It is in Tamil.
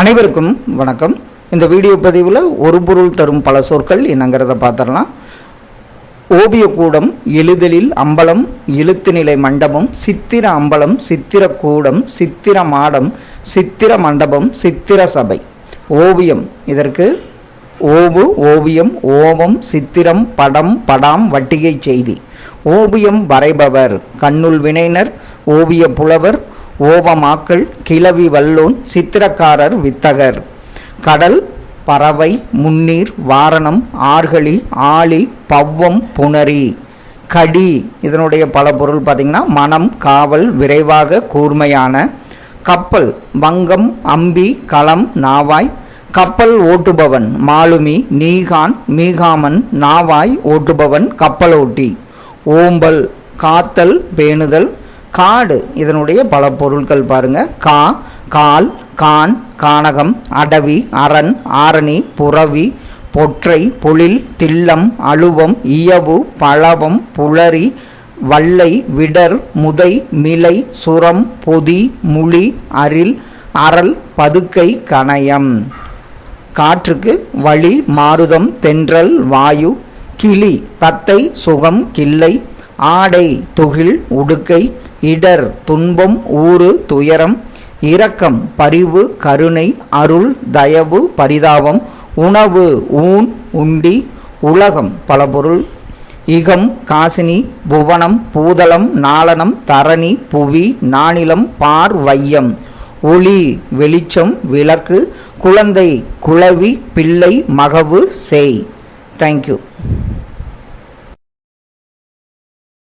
அனைவருக்கும் வணக்கம். இந்த வீடியோ பதிவில் ஒரு பொருள் தரும் பல சொற்கள் என்னங்கிறத பார்த்துடலாம் ஓவியக்கூடம் எழுதலில் அம்பலம் எழுத்துநிலை மண்டபம் சித்திர அம்பலம் சித்திர கூடம் சித்திர மாடம் சித்திர மண்டபம் சித்திர சபை. ஓவியம் இதற்கு ஓவு ஓவியம் ஓவம் சித்திரம் படம் படாம் வட்டிகை செய்தி. ஓவியம் வரைபவர் கண்ணுள் வினைனர் ஓவிய புலவர் ஓபமாக்கள் கிளவி வல்லோன் சித்திரக்காரர் வித்தகர். கடல் பறவை முன்னீர் வாரணம் ஆர்கழி ஆழி பவ்வம் புணரி. கடி இதனுடைய பல பொருள் பார்த்திங்கன்னா மனம் காவல் விரைவாக கூர்மையான. கப்பல் வங்கம் அம்பி களம் நாவாய். கப்பல் ஓட்டுபவன் மாலுமி நீகான் மீகாமன் நாவாய் ஓட்டுபவன் கப்பலோட்டி. ஓம்பல் காத்தல் பேணுதல் காடு. இதனுடைய பல பொருட்கள் பாருங்கள் கா கால் கான் கானகம் அடவி அரண் ஆரணி புறவி பொற்றை பொழில் தில்லம் அழுவம் இயவு பழவம் புலரி வல்லை விடர் முதை மிலை சுரம் பொதி முழி அரில் அறல் பதுக்கை கணயம். காற்றுக்கு வழி மாருதம் தென்றல் வாயு கிளி தத்தை சுகம் கிள்ளை ஆடை துகில் உடுக்கை இடர் துன்பம் ஊறு துயரம் இரக்கம் பரிவு கருணை அருள் தயவு பரிதாபம் உணவு ஊன் உண்டி உலகம் பல பொருள் இகம் காசினி புவனம் பூதளம் நாளனம் தரணி புவி நானிலம் பார் வையம். ஒளி வெளிச்சம் விளக்கு குழந்தை குளவி பிள்ளை மகவு செய். தேங்க்யூ